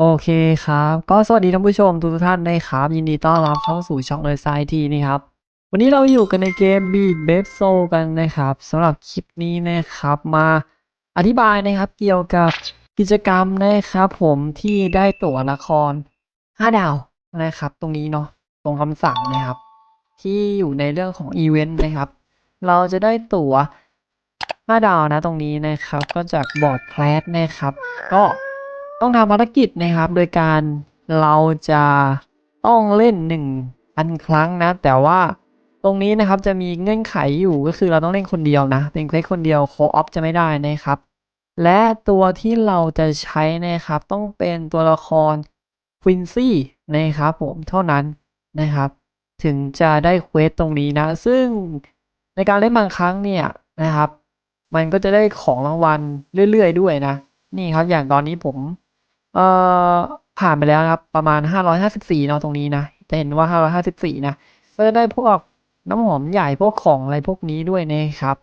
โอเคครับ ก็สวัสดีท่านผู้ชมทุกท่านนะครับ ยินดีต้อนรับเข้าสู่ช่องเลยไซทีนี่ครับ วันนี้เราอยู่กันในเกม Beat b a b Soul กันนะครับสำหรับคลิปนี้นะครับมาอธิบายนะครับเกี่ยวกับกิจกรรมนะครับผมที่ได้ตั๋วละคร 5 ดาวนะครับ ตรงนี้เนาะตรงคำสั่งนะครับ ที่อยู่ในเรื่องของอีเวนต์นะครับ เราจะได้ตั๋ว 5 ดาวนะตรงนี้นะครับ ก็จากบอร์ดแคลสนะครับ ก็ ต้องทำภารกิจนะครับ โดยการเราจะต้องเล่น1 0 0 0ครั้งนะ แต่ว่าตรงนี้นะครับจะมีเงื่อนไขอยู่ก็คือเราต้องเล่นคนเดียวนะเป็นเควสคนเดียวโคออฟจะไม่ได้นะครับ และตัวที่เราจะใช้นะครับ ต้องเป็นตัวละครควินซี่นะครับผมเท่านั้นนะครับ ถึงจะได้เควสตรงนี้นะ ซึ่งในการเล่นบางครั้งเนี่ยนะครับ มันก็จะได้ของรางวัลเรื่อยๆ ด้วยนะ นี่ครับอย่างตอนนี้ผม เอ่อผ่านไปแล้วนะครับ ประมาณ 554เนาะตรงนี้นะจะเห็นว่า 554 นะก็จะได้พวกน้ำหอมใหญ่พวกของอะไรพวกนี้ด้วยนะครับ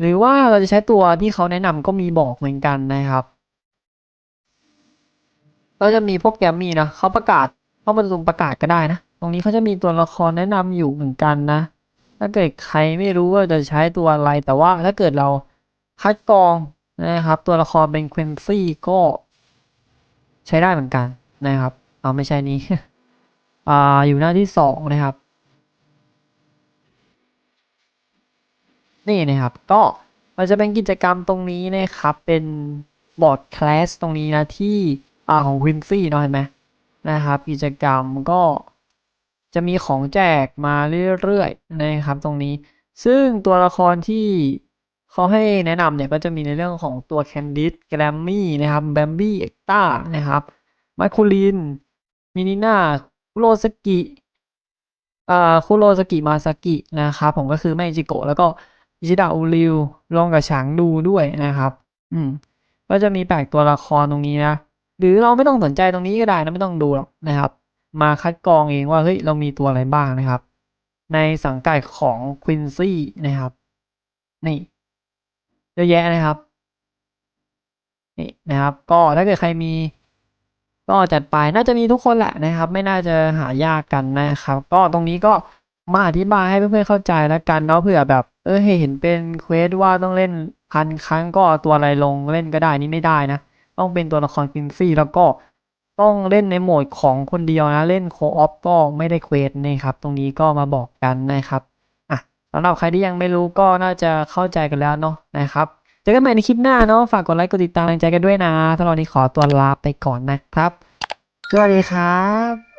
หรือว่าเราจะใช้ตัวที่เขาแนะนำก็มีบอกเหมือนกันนะครับก็จะมีพวกแกมมี่นะเขาประกาศเข้ามาดูประกาศก็ได้นะ ตรงนี้เขาจะมีตัวละครแนะนำอยู่เหมือนกันนะ ถ้าเกิดใครไม่รู้ว่าจะใช้ตัวอะไรแต่ว่าถ้าเกิดเราคัดกรองนะครับ ตัวละครเป็นควินซี่ก็ ใช้ได้เหมือนกันนะครับ เอาไม่ใช่นี้อ่าอยู่หน้าที่สองนะครับ นี่นะครับ ก็มันจะเป็นกิจกรรมตรงนี้นะครับ เป็นบอร์ดคลาสตรงนี้นะที่อ่าของควินซี่เนาะเห็นไหมนะครับ กิจกรรมก็จะมีของแจกมาเรื่อยๆนะครับตรงนี้ ซึ่งตัวละครที่ เขาให้แนะนำเนี่ยก็จะมีในเรื่องของตัวแคนดิสแกรมมี่นะครับแบมบี้เอ็กต้านะครับมาคูลินมินิน่าคุโรสกิอ่าคุโรสกิมาซากินะครับผมก็คือแม่จิโกะแล้วก็อิชิดะอูริวรวมกับฉางดูด้วยนะครับ อืม ก็จะมีแปลกตัวละครตรงนี้นะ หรือเราไม่ต้องสนใจตรงนี้ก็ได้นะไม่ต้องดูหรอกนะครับ มาคัดกรองเองว่าเฮ้ยเรามีตัวอะไรบ้างนะครับ ในสังกัดของควินซี่นะครับ นี่ เยอะแยะนะครับนี่นะครับ ก็ถ้าเกิดใครมี ก็จัดไปน่าจะมีทุกคนแหละนะครับ ไม่น่าจะหายากกันนะครับ ก็ตรงนี้ก็มาอธิบายให้เพื่อนๆเข้าใจแล้วกันเนาะเผื่อแบบ เออเห็นเป็นเควสว่าต้องเล่นพันครั้งก็ตัวอะไรลงเล่นก็ได้นี่ไม่ได้นะ ต้องเป็นตัวละครกินซี่แล้วก็ต้องเล่นในโหมดของคนเดียวนะ เล่นโคออฟก็ไม่ได้เควสนะครับ ตรงนี้ก็มาบอกกันนะครับ สำหรับใครที่ยังไม่รู้ก็น่าจะเข้าใจกันแล้วเนาะนะครับเจอกันใหม่ในคลิปหน้าเนาะฝากกดไลค์กดติดตามกำลังใจกันด้วยนะสำหรับวันนี้ขอตัวลาไปก่อนนะครับสวัสดีครับ